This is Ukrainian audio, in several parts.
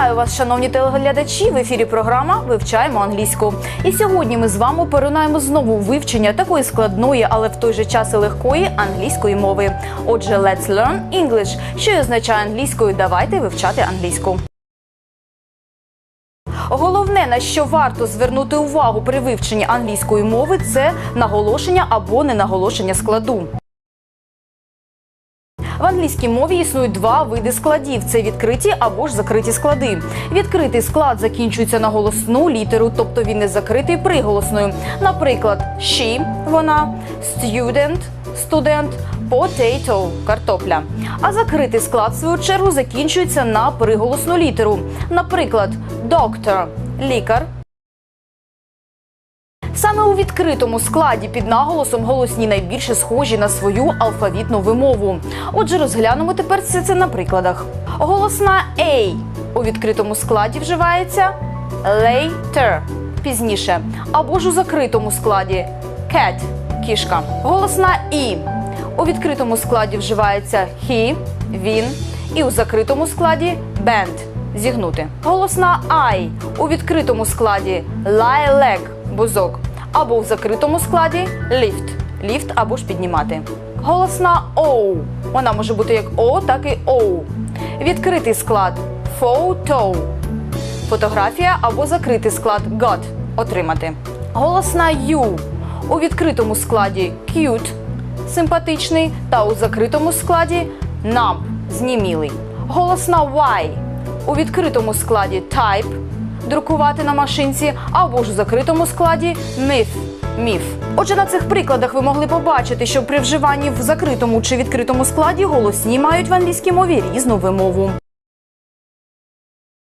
Вітаю вас, шановні телеглядачі. В ефірі програма Вивчаємо англійську. І сьогодні ми з вами поринаємо знову вивчення такої складної, але в той же час і легкої англійської мови. Отже, let's learn English, що й означає англійською. Давайте вивчати англійську. Головне, на що варто звернути увагу при вивченні англійської мови, це наголошення або ненаголошення складу. В англійській мові існують два види складів: це відкриті або ж закриті склади. Відкритий склад закінчується на голосну літеру, тобто він не закритий приголосною. Наприклад, she – вона, student – студент, potato – картопля. А закритий склад, в свою чергу, закінчується на приголосну літеру. Наприклад, doctor – лікар, Саме у відкритому складі під наголосом голосні найбільше схожі на свою алфавітну вимову. Отже, розглянемо тепер все це на прикладах. Голосна A у відкритому складі вживається later – пізніше, або ж у закритому складі cat – кішка. Голосна І у відкритому складі вживається he – він, і у закритому складі bend – зігнути. Голосна I у відкритому складі lilac – бузок, або в закритому складі lift – ліфт або ж піднімати. Голосна O. Вона може бути як О, так і Оу. Відкритий склад photo – фотографія або закритий склад got – отримати. Голосна U у відкритому складі cute – симпатичний, та у закритому складі numb – знімілий. Голосна Y у відкритому складі type – друкувати на машинці, або ж у закритому складі миф. – міф. Отже, на цих прикладах ви могли побачити, що при вживанні в закритому чи відкритому складі голосні мають в англійській мові різну вимову.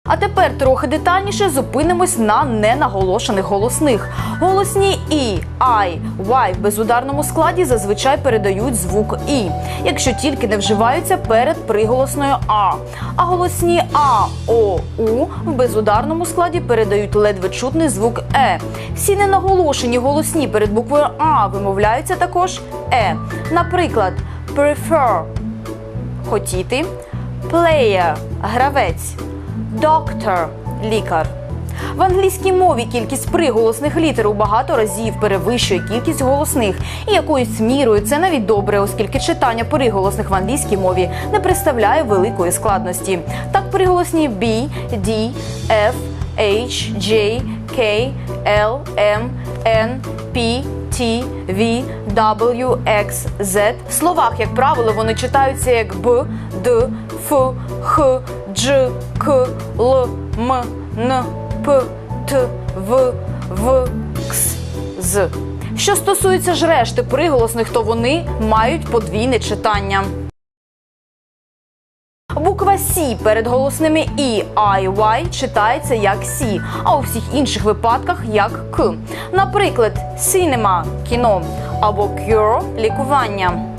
А тепер трохи детальніше зупинимось на ненаголошених голосних. Голосні і, I, Y в безударному складі зазвичай передають звук і, якщо тільки не вживаються перед приголосною а. А голосні а, о, у в безударному складі передають ледве чутний звук е. Всі ненаголошені голосні перед буквою а вимовляються також е. Наприклад, prefer – хотіти, player – гравець. Доктор лікар. В англійській мові кількість приголосних літер у багато разів перевищує кількість голосних, і якоюсь мірою це навіть добре, оскільки читання приголосних в англійській мові не представляє великої складності. Так, приголосні B, D, F, H, J, K, L, M, N, P, T, V, W, X, Z. В словах, як правило, вони читаються як Б, Д, Ф, Х, Дж, К, Л, М, Н, П, Т, В, В, Кс, З. Що стосується ж решти приголосних, то вони мають подвійне читання. Буква Сі перед голосними І, А і читається як Сі, а у всіх інших випадках як К. Наприклад, cinema – кіно або cure – лікування.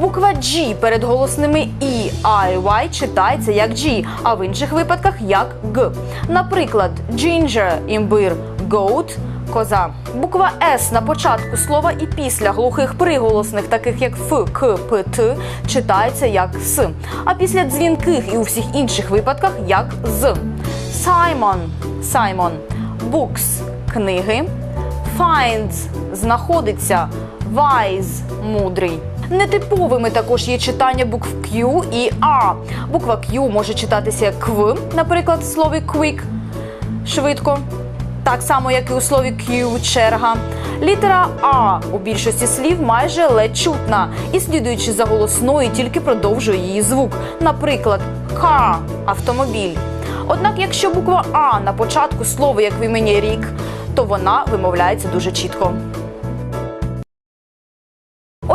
Буква G перед голосними І, А Y читається як G, а в інших випадках як Г. Наприклад, ginger – імбир, goat – коза. Буква С на початку слова і після глухих приголосних, таких як Ф, К, П, Т, читається як С. А після дзвінких і у всіх інших випадках як З. Саймон – Саймон. Books – книги. Finds – знаходиться. Wise – мудрий. Нетиповими також є читання букв Q і А. Буква Q може читатися як кв, наприклад, в слові quick – швидко. Так само, як і у слові Q – черга. Літера А у більшості слів майже ледь чутна і, слідуючи за голосною, тільки продовжує її звук. Наприклад, car – автомобіль. Однак, якщо буква А на початку слова, як в імені рік, то вона вимовляється дуже чітко.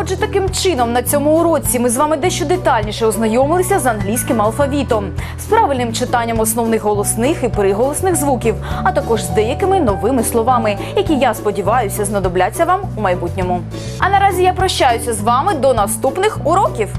Отже, таким чином на цьому уроці ми з вами дещо детальніше ознайомилися з англійським алфавітом, з правильним читанням основних голосних і приголосних звуків, а також з деякими новими словами, які я сподіваюся знадобляться вам у майбутньому. А наразі я прощаюся з вами до наступних уроків.